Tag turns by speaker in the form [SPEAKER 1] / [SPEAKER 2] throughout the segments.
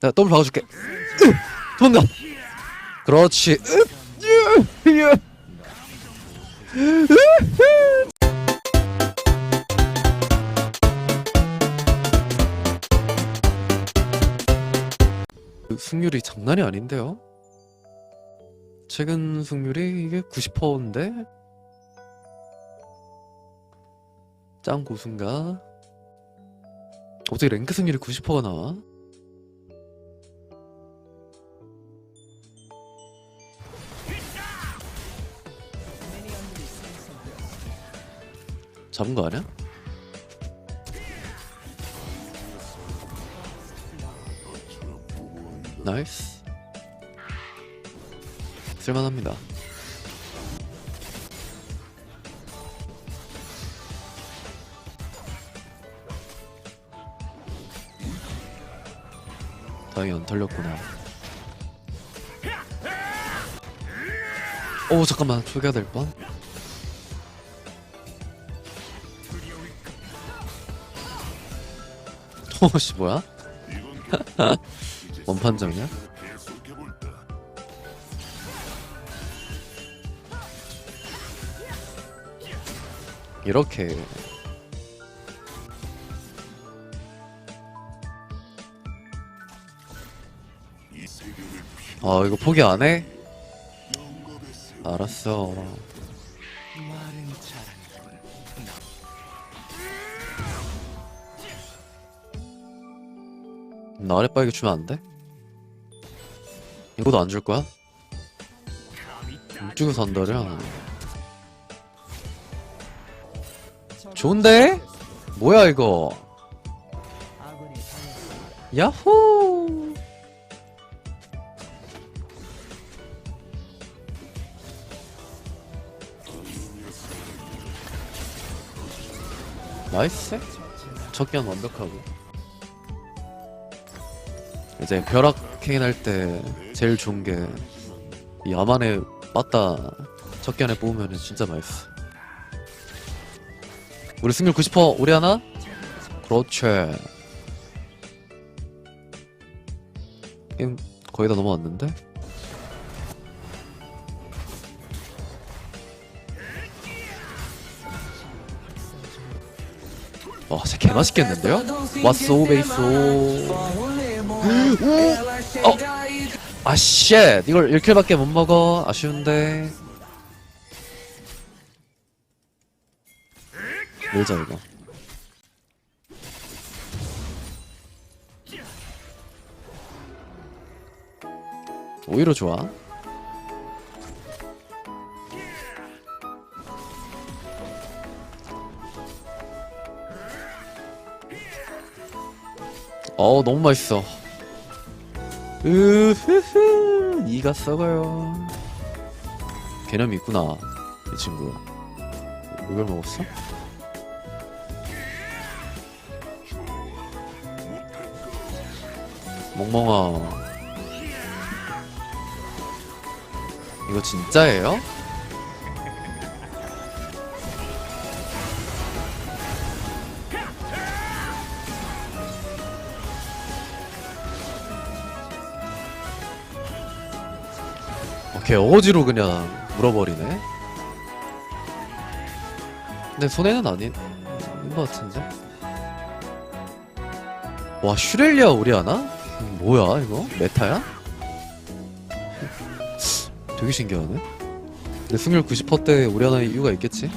[SPEAKER 1] 내가 더블 박아줄게. 으, 도망가. 그렇지. 으, 으, 으. 그 승률이 장난이 아닌데요? 최근 승률이 이게 90%인데? 짱 고수인가? 어떻게 랭크 승률이 90%가 나와? 잡은 거 아니야? 나이스 쓸만합니다 다행히 안 털렸구나 오 잠깐만 초기화 될 뻔 오씨 뭐야? 원판정이야? 이렇게 아 이거 포기 안 해? 알았어 나 아랫바에게 주면 안 돼? 이거도 안 줄 거야? 못 주고 산다려 좋은데? 뭐야 이거 야호 나이스 첫견 완벽하고 이제 벼락 케인 할 때 제일 좋은 게이 야만에 맞다 첫견에 뽑으면 진짜 맛있어 우리 승률 90% 우리 하나? 그렇지 게임 거의 다 넘어왔는데? 와 진짜 개맛있겠는데요? 왔소 베이소 어! 아 쉣! 이걸 1킬밖에 못 먹어 아쉬운데 밀자 이거 오히려 좋아 어 너무 맛있어 으흐흐 이가 썩어요 개념이 있구나 이 친구 이걸 먹었어? 멍멍아 이거 진짜예요? 오케이 어거지로 그냥 물어버리네 근데 손해는 아닌 것 같은데 와 슈렐리아 오리아나? 음, 뭐야 이거? 메타야? 되게 신기하네 근데 승률 90%대 오리아나의 이유가 있겠지?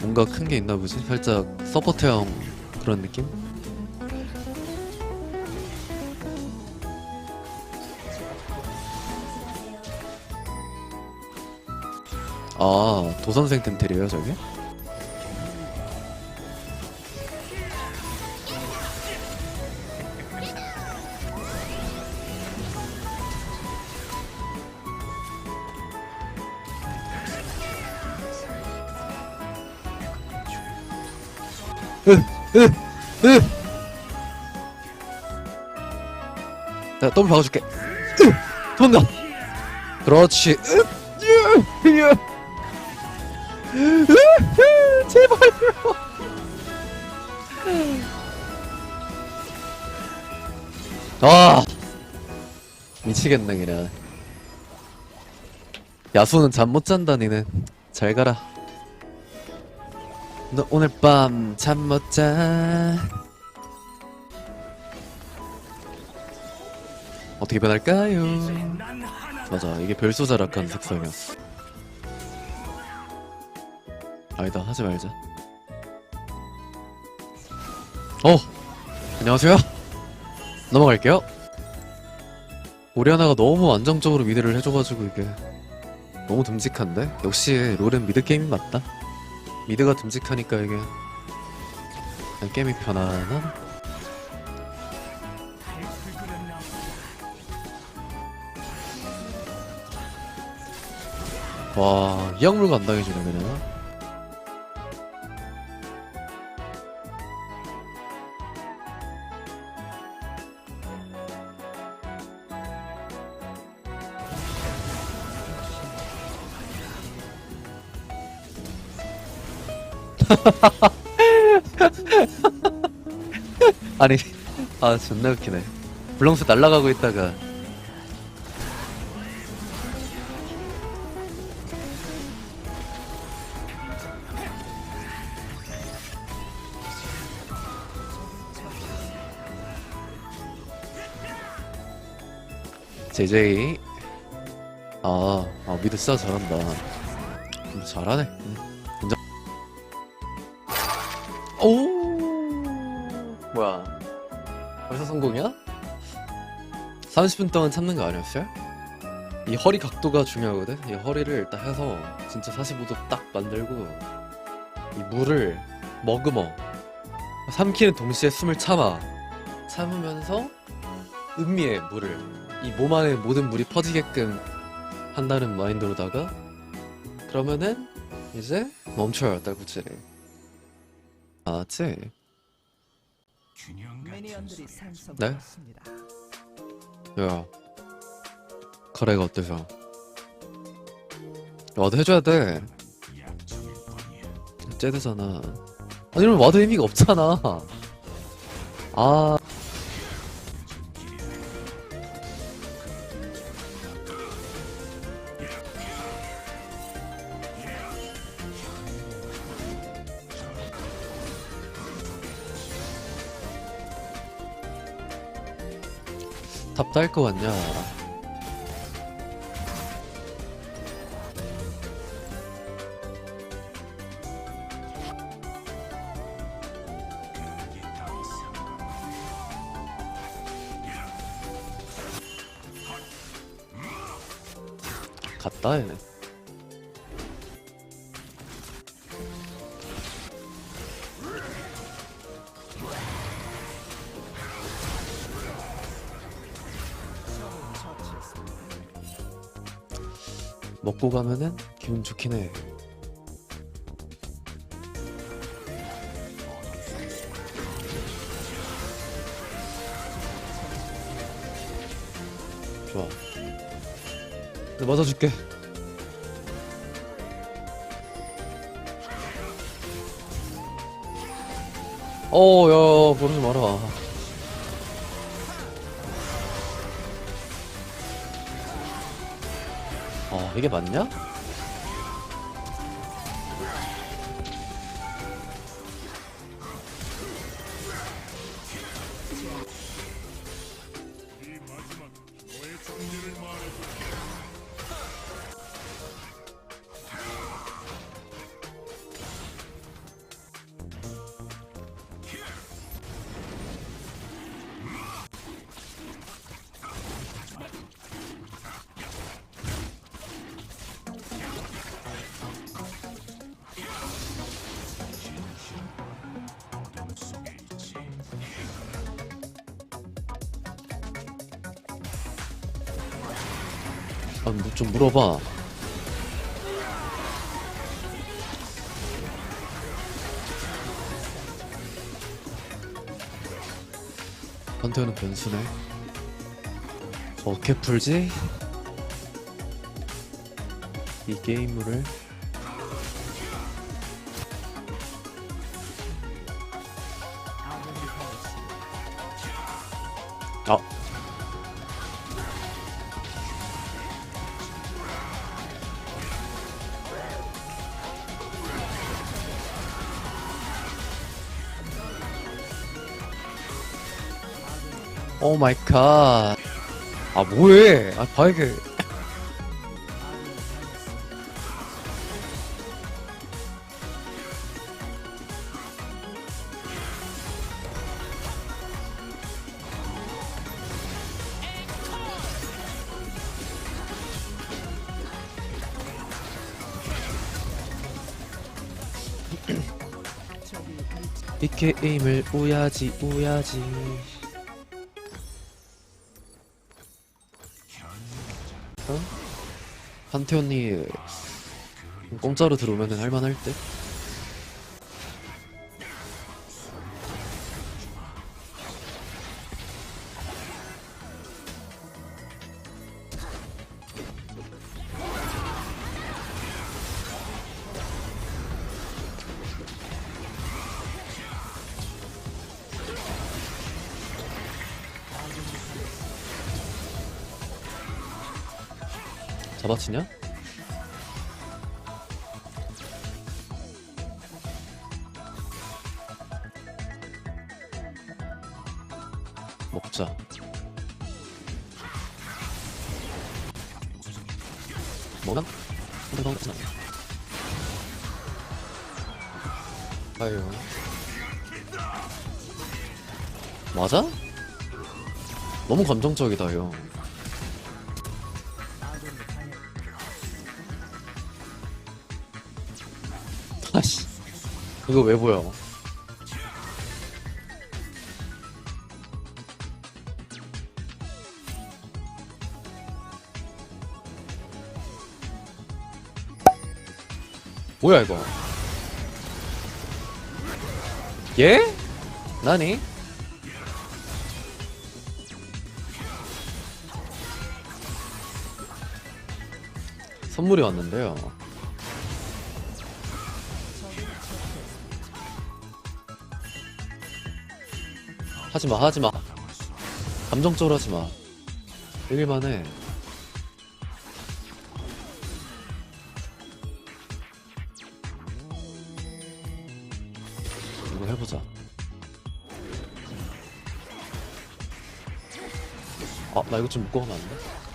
[SPEAKER 1] 뭔가 큰 게 있나 보지? 살짝 서포트형 그런 느낌? 아 도선생 템텔이에요 저게? 내가 더블 박아줄게 으, 도망가 그렇지 으, 으, 으. 제발요. 아 미치겠네 그냥. 야수는 잠 못 잔다 니는. 잘 가라. 너 오늘 밤 잠 못 자. 어떻게 변할까요? 맞아, 이게 별소자락한 색상이었어. 아니다, 하지 말자. 어! 안녕하세요? 넘어갈게요. 오리아나가 너무 안정적으로 미드를 해줘가지고 이게 너무 듬직한데? 역시 롤은 미드 게임이 맞다. 미드가 듬직하니까 이게 그냥 게임이 편안한? 와, 이 약물가 안 당해주네, 그냥. 아니, 아, 존나 웃기네. 블렁스 날아가고 있다가. JJ 아, 아 미드 진짜 잘한다. 음, 잘하네 성공이야? 30분 동안 참는 거 아니었어요? 이 허리 각도가 중요하거든 이 허리를 딱 해서 진짜 45도 딱 만들고 이 물을 머금어 삼키는 동시에 숨을 참아 참으면서 음미해 물을 이 몸 안에 모든 물이 퍼지게끔 한다는 마인드로다가 그러면은 이제 멈춰요 딸꾹질이 알았지?
[SPEAKER 2] 미니언들이 산성
[SPEAKER 1] 네?
[SPEAKER 2] 네?
[SPEAKER 1] 야 카레가 어때서? 와드 해줘야 돼. 째드잖아. 아니 이러면 와드 의미가 없잖아. 아 거 같냐? 갔다 해 먹고 가면은 기분 좋긴 해. 좋아. 내 맞아줄게. 어, 야, 그러지 마라. 이게 맞냐? 아, 뭐 좀 물어봐. 한테는 변수네. 어떻게 풀지? 이 게임물을. 아 오 마이 갓. 아, 뭐해? 아, 바이게. 이 게임을 우야지, 우야지. 판테온이 공짜로 들어오면은 할만할 듯? 잡아치냐? 먹자. 뭐나? 한번 더 아유. 맞아? 너무 감정적이다, 형. 이거 왜 보여? 뭐야 이거? 예? 나니? 선물이 왔는데요. 하지마 하지마. 감정적으로 하지마. 이길만해. 이거 해보자. 아 나 이거 좀 묶고 가면 안 돼?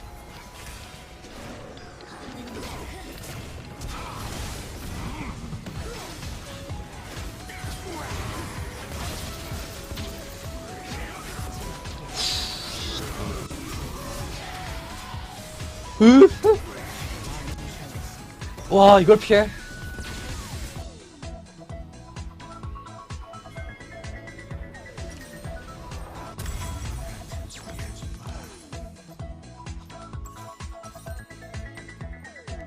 [SPEAKER 1] 으? 와 이걸 피해?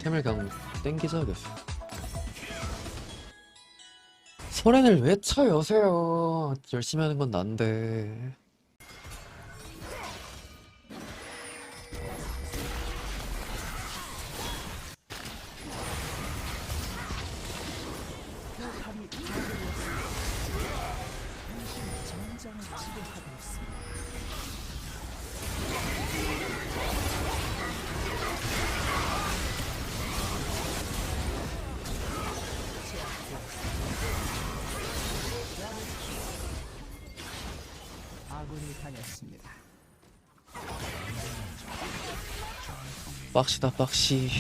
[SPEAKER 1] 템을 그냥 땡기자겠어? 소렌을 왜 쳐 여세요 열심히 하는 건 난데
[SPEAKER 2] 당했습니다.
[SPEAKER 1] 빡시다 빡시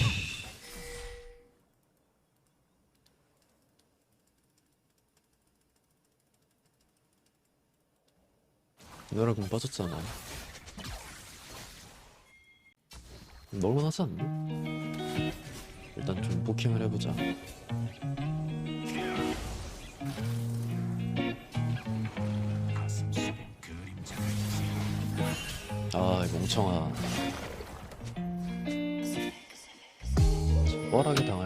[SPEAKER 1] 누나랑 공 빠졌잖아 넣을만 하지 않나? 일단 좀 포킹을 해보자 아, 이 멍청아. 뻘하게 당할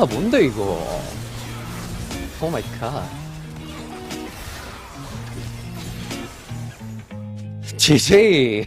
[SPEAKER 1] 한타 뭔데, 이거? 오 마이 갓. GG!